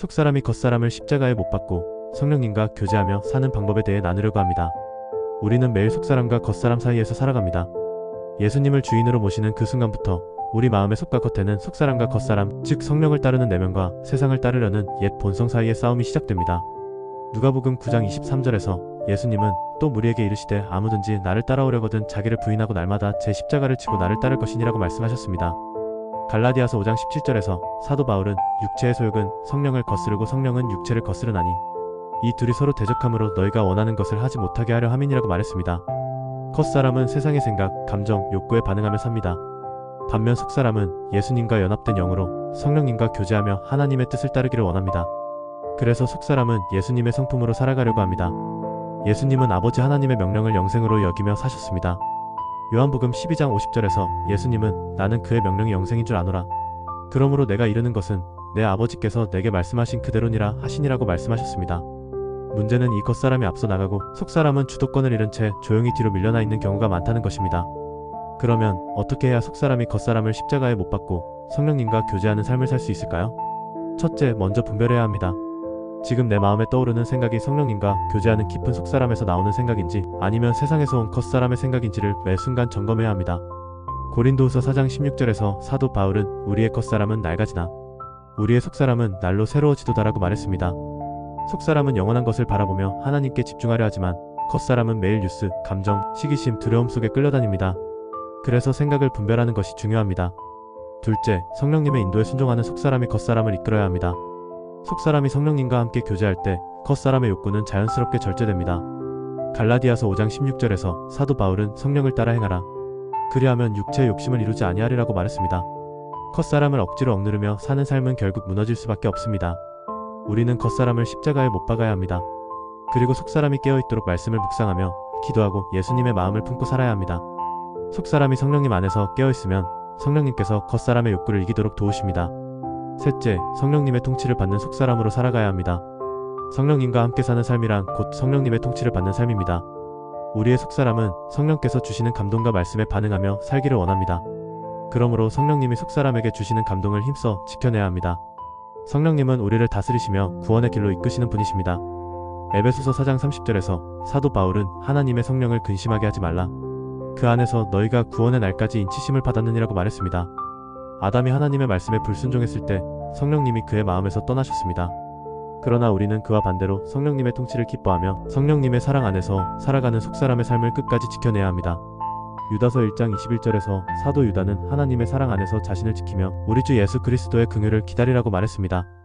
속사람이 겉사람을 십자가에 못 박고 성령님과 교제하며 사는 방법에 대해 나누려고 합니다. 우리는 매일 속사람과 겉사람 사이에서 살아갑니다. 예수님을 주인으로 모시는 그 순간부터 우리 마음의 속과 겉에는 속사람과 겉사람, 즉 성령을 따르는 내면과 세상을 따르려는 옛 본성 사이의 싸움이 시작됩니다. 누가복음 9장 23절에서 예수님은 또 무리에게 이르시되 아무든지 나를 따라오려거든 자기를 부인하고 날마다 제 십자가를 지고 나를 따를 것이니라고 말씀하셨습니다. 갈라디아서 5장 17절에서 사도 바울은 육체의 소욕은 성령을 거스르고 성령은 육체를 거스르나니 이 둘이 서로 대적함으로 너희가 원하는 것을 하지 못하게 하려 함이니라고 말했습니다. 겉사람은 세상의 생각, 감정, 욕구에 반응하며 삽니다. 반면 속사람은 예수님과 연합된 영으로 성령님과 교제하며 하나님의 뜻을 따르기를 원합니다. 그래서 속사람은 예수님의 성품으로 살아가려고 합니다. 예수님은 아버지 하나님의 명령을 영생으로 여기며 사셨습니다. 요한복음 12장 50절에서 예수님은 나는 그의 명령이 영생인 줄 아노라. 그러므로 내가 이르는 것은 내 아버지께서 내게 말씀하신 그대로니라 하시니라고 말씀하셨습니다. 문제는 이 겉사람이 앞서 나가고 속사람은 주도권을 잃은 채 조용히 뒤로 밀려나 있는 경우가 많다는 것입니다. 그러면 어떻게 해야 속사람이 겉사람을 십자가에 못 박고 성령님과 교제하는 삶을 살 수 있을까요? 첫째, 먼저 분별해야 합니다. 지금 내 마음에 떠오르는 생각이 성령님과 교제하는 깊은 속사람에서 나오는 생각인지 아니면 세상에서 온 겉사람의 생각인지를 매 순간 점검해야 합니다. 고린도후서 4장 16절에서 사도 바울은 우리의 겉사람은 낡아지나 우리의 속사람은 날로 새로워지도다라고 말했습니다. 속사람은 영원한 것을 바라보며 하나님께 집중하려 하지만 겉사람은 매일 뉴스, 감정, 시기심, 두려움 속에 끌려다닙니다. 그래서 생각을 분별하는 것이 중요합니다. 둘째, 성령님의 인도에 순종하는 속사람이 겉사람을 이끌어야 합니다. 속사람이 성령님과 함께 교제할 때 겉사람의 욕구는 자연스럽게 절제됩니다. 갈라디아서 5장 16절에서 사도 바울은 성령을 따라 행하라. 그리하면 육체의 욕심을 이루지 아니하리라고 말했습니다. 겉사람을 억지로 억누르며 사는 삶은 결국 무너질 수밖에 없습니다. 우리는 겉사람을 십자가에 못 박아야 합니다. 그리고 속사람이 깨어있도록 말씀을 묵상하며 기도하고 예수님의 마음을 품고 살아야 합니다. 속사람이 성령님 안에서 깨어있으면 성령님께서 겉사람의 욕구를 이기도록 도우십니다. 셋째, 성령님의 통치를 받는 속사람으로 살아가야 합니다. 성령님과 함께 사는 삶이란 곧 성령님의 통치를 받는 삶입니다. 우리의 속사람은 성령께서 주시는 감동과 말씀에 반응하며 살기를 원합니다. 그러므로 성령님이 속사람에게 주시는 감동을 힘써 지켜내야 합니다. 성령님은 우리를 다스리시며 구원의 길로 이끄시는 분이십니다. 에베소서 4장 30절에서 사도 바울은 하나님의 성령을 근심하게 하지 말라. 그 안에서 너희가 구원의 날까지 인치심을 받았느니라고 말했습니다. 아담이 하나님의 말씀에 불순종했을 때 성령님이 그의 마음에서 떠나셨습니다. 그러나 우리는 그와 반대로 성령님의 통치를 기뻐하며 성령님의 사랑 안에서 살아가는 속사람의 삶을 끝까지 지켜내야 합니다. 유다서 1장 21절에서 사도 유다는 하나님의 사랑 안에서 자신을 지키며 우리 주 예수 그리스도의 긍휼을 기다리라고 말했습니다.